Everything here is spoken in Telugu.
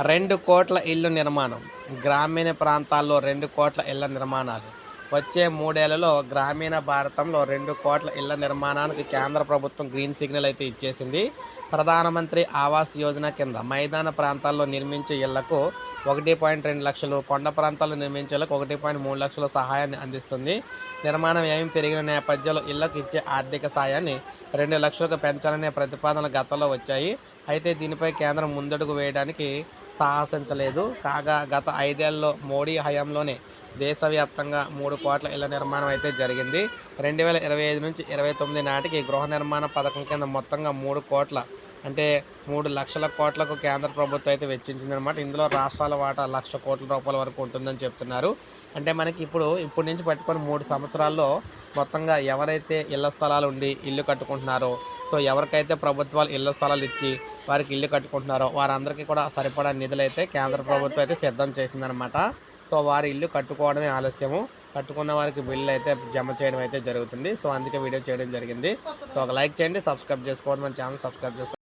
రెండు కోట్ల ఇల్లు నిర్మాణం. గ్రామీణ ప్రాంతాల్లో రెండు కోట్ల ఇళ్ళ నిర్మాణాలు. వచ్చే మూడేళ్ళలో గ్రామీణ భారతంలో రెండు కోట్ల ఇళ్ళ నిర్మాణానికి కేంద్ర ప్రభుత్వం గ్రీన్ సిగ్నల్ అయితే ఇచ్చేసింది. ప్రధానమంత్రి ఆవాస్ యోజన కింద మైదాన ప్రాంతాల్లో నిర్మించే ఇళ్ళకు ఒకటి పాయింట్ రెండు లక్షలు కొండ ప్రాంతాల్లో నిర్మించేలకు ఒకటి పాయింట్ మూడు లక్షల సహాయాన్ని అందిస్తుంది. నిర్మాణం ఏమి పెరిగిన నేపథ్యంలో ఇళ్ళకు ఇచ్చే ఆర్థిక సాయాన్ని రెండు లక్షలకు పెంచాలనే ప్రతిపాదనలు గతంలో వచ్చాయి. అయితే దీనిపై కేంద్రం ముందడుగు వేయడానికి సాహసించలేదు. కాగా గత ఐదేళ్ళలో మోడీ హయాంలోనే దేశవ్యాప్తంగా మూడు కోట్ల ఇళ్ళ నిర్మాణం అయితే జరిగింది. రెండు వేల ఇరవై ఐదు నుంచి ఇరవై తొమ్మిది నాటికి గృహ నిర్మాణ పథకం కింద మొత్తంగా మూడు కోట్ల అంటే మూడు లక్షల కోట్లకు కేంద్ర ప్రభుత్వం అయితే వెచ్చించిందనమాట ఇందులో రాష్ట్రాల వాటా లక్ష కోట్ల రూపాయల వరకు ఉంటుందని చెప్తున్నారు. అంటే మనకి ఇప్పుడు ఇప్పటి నుంచి పట్టుకొని మూడు సంవత్సరాల్లో మొత్తంగా ఎవరైతే ఇళ్ళ స్థలాలు ఉండి ఇల్లు కట్టుకుంటున్నారో సో ఎవరికైతే ప్రభుత్వాలు ఇళ్ళ స్థలాలు ఇచ్చి వారికి ఇల్లు కట్టుకుంటున్నారో వారందరికీ కూడా సరిపడా నిధులు అయితే కేంద్ర ప్రభుత్వం అయితే సిద్ధం చేసిందనమాట సో వారి ఇల్లు కట్టుకోవడమే ఆలస్యము. కట్టుకున్న వారికి బిల్లు అయితే జమ చేయడం అయితే జరుగుతుంది. సో అందుకే వీడియో చేయడం జరిగింది. సో ఒక లైక్ చేయండి సబ్స్క్రైబ్ చేసుకోవడం మన ఛానల్ సబ్స్క్రైబ్ చేసుకోండి